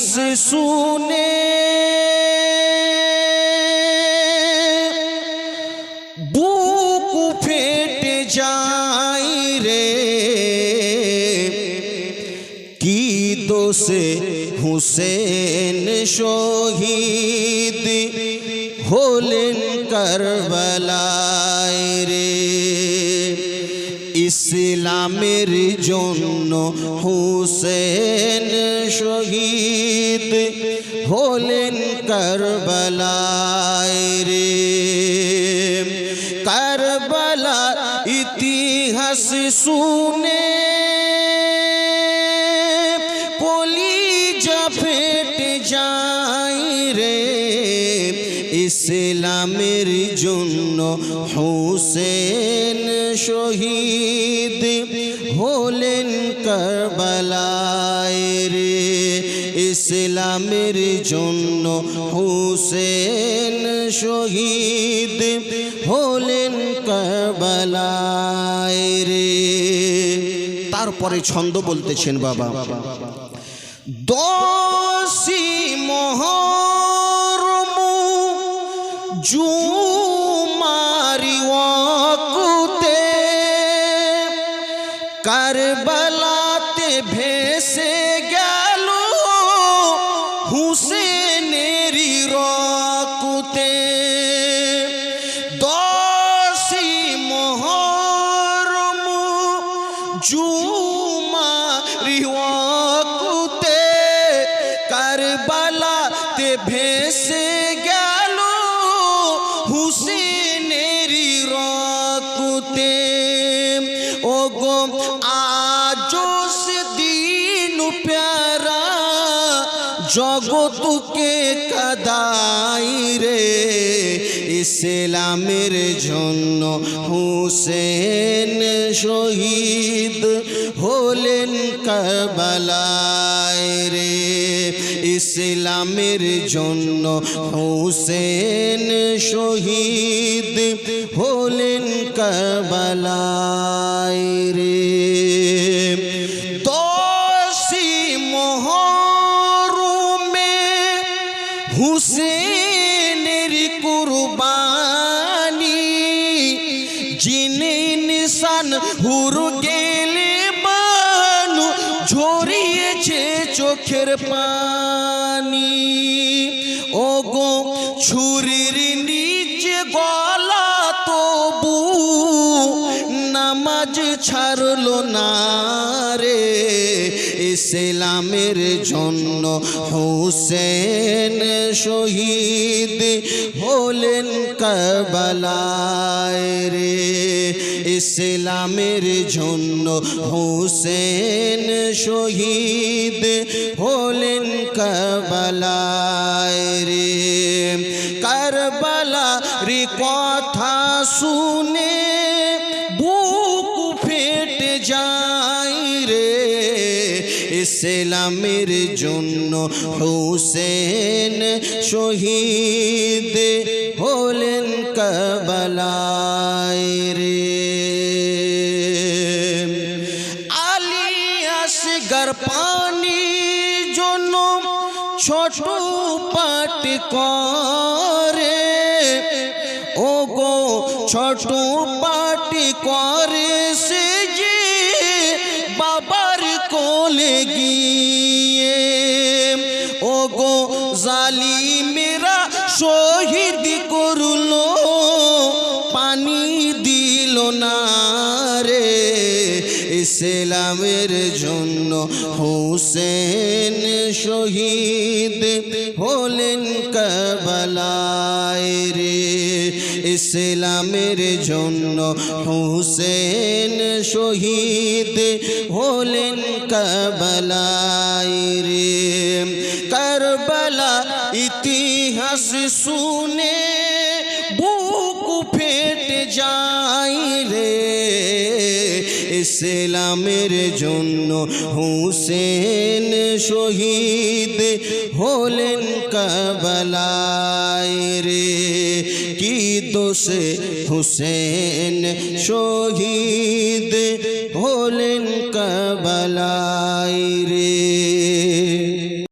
ইতিহাস শুনে বুক ফেটে যায় রে। কি দোষে হুসেন শহীদ হলেন কারবালায় রে। ইসলামের জন্য হুসেন শহীদ হলেন কারবালায় রে। কারবালা ইতিহাস শুনে ইসলামের জন্য হুসেন শহীদ হলেন কারবালায় রে। ইসলামের জন্য হুসেন শহীদ হলেন কারবালায় রে। তারপরে ছন্দ বলতেছেন বাবা। দশি মহরম জুমারি ওয়াকুতে কারবালাতে ভেসে গেল হুসেনেরি রকুতে। দশি মহরম জুমা রিওয়াকুতে হুসেনেরি রকুতে। ও গো আজো সে দিন প্যারা জগতকে কাদাই রে। ইসলামের জন্য হুসেন শহীদ হলেন কারবালায় রে। ইসলামের জন্য হুসেন শহীদ হলেন কারবালায় রে। হুসেনের কুরবানি যিনি নিশান হুর গেলে বানু ঝরিয়েছে চোখের পানি। ও গো ছুরির নিচে গলা তবু নামাজ ছাড়লো না রে। ইসলামের জন্য হুসেন শহীদ হলেন কারবালায় রে। ইসলামের জন্য হুসেন শহীদ হলেন কারবালায় রে। কারবালা রে কথা শুনে বুক ফেটে যায় রে। ইসলামের জন্য হুসেন শহীদ হলেন কাবলায় রে। আলিয়াস গর পানি জন্য ছোট পাট করে। ও গো ছোট পাটি করে শহীদ করল, পানি দিল না রে। ইসলামের জন্য হোসেন শহীদ হলেন কাবলায় রে। ইসলামের জন্য হোসেন শহীদ হলেন কাবলায় রে। কারবালা ইতিহাস শুনে বুক ফেটে যায় রে। ইসলামের জন্য হুসেন শহীদ হলেন কাবলায় রে। কি দোষে হুসেন শহীদ হলেন কাবলায় রে?